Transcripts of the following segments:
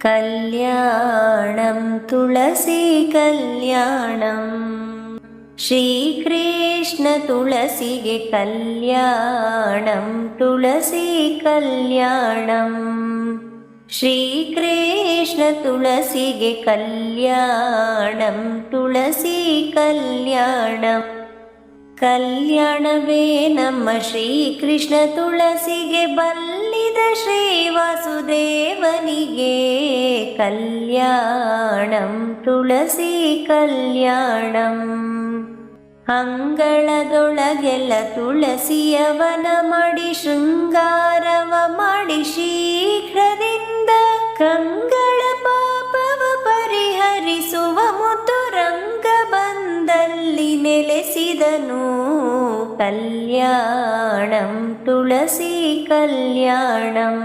कल्याणं तुलसी कल्याणं। श्रीकृष्णतुलसिगे कल्याणं तुलसी कल्याणं। श्रीकृष्णतुलसिगे कल्याणं तुलसी कल्याणं। कल्याणवे नम। श्रीकृष्णतुलसिगे बल् ಶ್ರೀ ವಾಸುದೇವನಿಗೆ ಕಲ್ಯಾಣಂ ತುಳಸಿ ಕಲ್ಯಾಣಂ. ಅಂಗಳದೊಳಗೆಲ್ಲ ತುಳಸಿಯವನ ಮಾಡಿ ಶೃಂಗಾರವ ಮಾಡಿ ಶೀಘ್ರದಿಂದ ಕಲ್ಯಾಣಂ ತುಳಸಿ ಕಲ್ಯಾಣಂ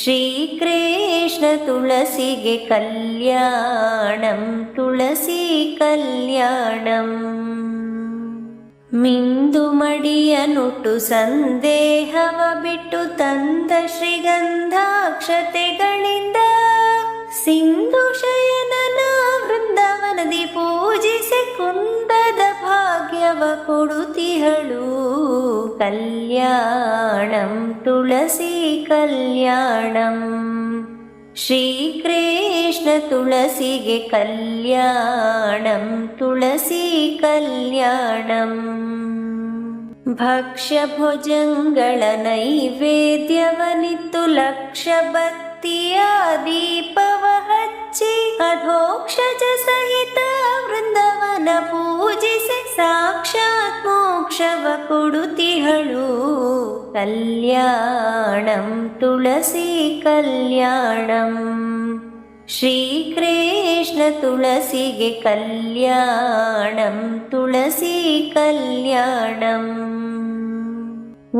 ಶ್ರೀಕೃಷ್ಣ ತುಳಸಿಗೆ ಕಲ್ಯಾಣಂ ತುಳಸಿ ಕಲ್ಯಾಣಂ ಮಿಂದು ಮಡಿಯನುಟ್ಟು ಸಂದೇಹವ ಬಿಟ್ಟು ತಂದ ಶ್ರೀಗಂಧಾಕ್ಷತೆಗಳಿಂದ ಸಿಂಧು ಶಯನನ ವೃಂದಾವನದಿ ಪೂಜಿಸಿ ಕುಂದದ ಭಾಗ್ಯವ ಕೊಡುತಿಹಳು ಕಲ್ಯಾಣಂ ತುಳಸಿ ಕಲ್ಯಾಣಂ ಶ್ರೀಕೃಷ್ಣ ತುಳಸಿಗೆ ಕಲ್ಯಾಣಂ ತುಳಸಿ ಕಲ್ಯಾಣಂ ಭಕ್ಷ್ಯ ಭುಜಂಗಳ ನೈವೇದ್ಯವನಿತ್ತು ಲಕ್ಷ ಬತ್ತಿಯ ದೀಪವ ಹಚ್ಚಿ ಅಧೋಕ್ಷಜ ಸಹಿತ ವೃಂದವನ ಪೂಜಿಸಿ ಸಾಕ್ಷಾತ್ ಮೋಕ್ಷವ ಕೊಡುತಿಹಳು ಕಲ್ಯಾಣಂ ತುಳಸಿ ಕಲ್ಯಾಣಂ ಶ್ರೀಕೃಷ್ಣ ತುಳಸಿಗೆ ಕಲ್ಯಾಣಂ ತುಳಸಿ ಕಲ್ಯಾಣಂ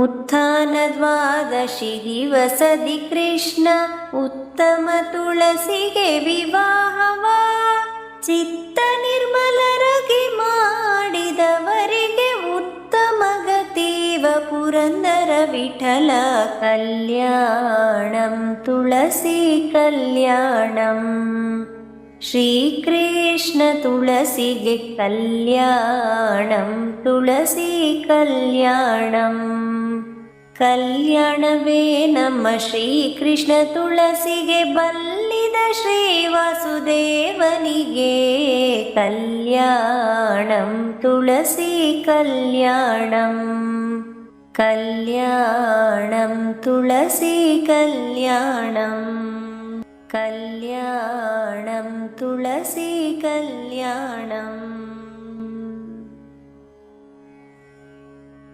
उत्थानद्वादशि दिवसदि कृष्ण उत्तम ತುಳಸಿಗೆ ವಿವಾಹವ ಚಿತ್ತ विठल कल्याणं तुलसी कल्याणं श्रीकृष्ण तुलसी कल्याणं तुलसी कल्याणं कल्याणवे नमः श्रीकृष्ण तुलसे ब्री वासुदेवनगे कल्याणं तुलसी कल्याणम् കല്യാണം തുളസി കല്യാണം. കല്യാണം തുളസി കല്യാണം.